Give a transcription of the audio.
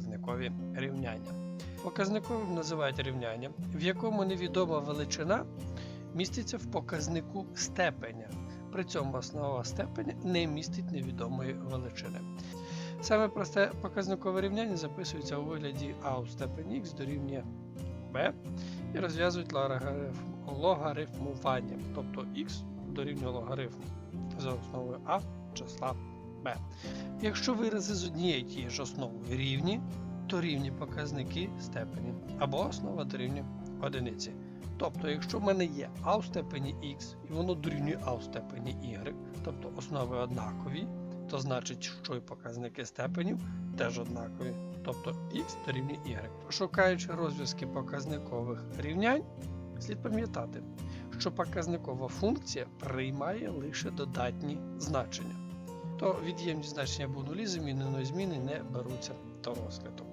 показникові рівняння. Показниковим називають рівняння, в якому невідома величина міститься в показнику степеня. При цьому основа степеня не містить невідомої величини. Саме просте показникове рівняння записується у вигляді а у степені х дорівнює b і розв'язують логарифм, логарифмуванням, тобто х дорівнює логарифму за основою а числа b. Якщо вирази з однієї тієї ж основою рівні, то рівні показники степені або основа дорівнює одиниці. Тобто, якщо в мене є а у степені х і воно дорівнює а у степені y, тобто основи однакові, то значить, що і показники степенів теж однакові, тобто х дорівнює y. Шукаючи розв'язки показникових рівнянь, слід пам'ятати, що показникова функція приймає лише додатні значення, то від'ємні значення або нулі зміни не беруться до розгляду.